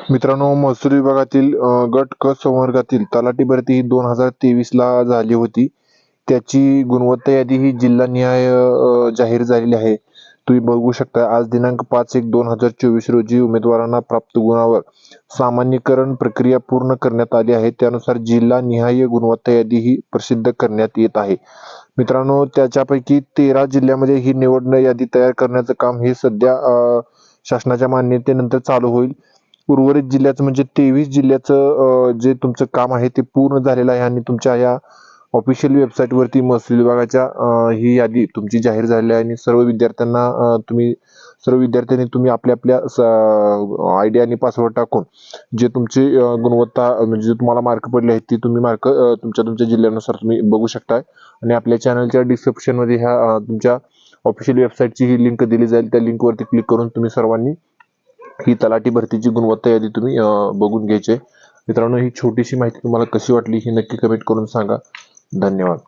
मित्रांनो महसूल विभागातील गट क संवर्गातील तलाठी भरती ही दोन हजार तेवीस ला झाली होती. त्याची गुणवत्ता यादी ही जिल्हानिहाय अ, जाहीर झालेली आहे. तुम्ही बघू शकता आज दिनांक पाच एक दोन हजार चोवीस रोजी उमेदवारांना प्राप्त गुणावर सामान्यीकरण प्रक्रिया पूर्ण करण्यात आली आहे. त्यानुसार जिल्हा निहाय गुणवत्ता यादी ही प्रसिद्ध करण्यात येत आहे. मित्रांनो त्याच्यापैकी तेरा जिल्ह्यामध्ये ही निवड यादी तयार करण्याचं काम हे सध्या शासनाच्या मान्यतेनंतर चालू होईल. उर्वरित जिल्ह्याचं म्हणजे तेवीस जिल्ह्याचं जे तुमचं काम आहे ते पूर्ण झालेलं आहे आणि तुमच्या या ऑफिशियल वेबसाईटवरती महसूल विभागाच्या ही यादी तुमची जाहीर झालेली आहे आणि सर्व विद्यार्थ्यांना तुम्ही सर्व विद्यार्थ्यांनी तुम्ही आपल्या आपल्या आय डी आणि पासवर्ड टाकून जे तुमची गुणवत्ता म्हणजे जे तुम्हाला मार्क पडले आहेत ती तुम्ही मार्क तुमच्या तुमच्या जिल्ह्यानुसार तुम्ही बघू शकताय. आणि आपल्या चॅनलच्या डिस्क्रिप्शनमध्ये ह्या तुमच्या ऑफिशियल वेबसाईटची ही लिंक दिली जाईल. त्या लिंकवरती क्लिक करून तुम्ही सर्वांनी ही तलाठी भरतीची गुणवत्ता यादी तुम्ही बघून घ्यायची मित्रांनो ही छोटीशी माहिती तुम्हाला कशी वाटली ही नक्की कमेंट करून सांगा. धन्यवाद.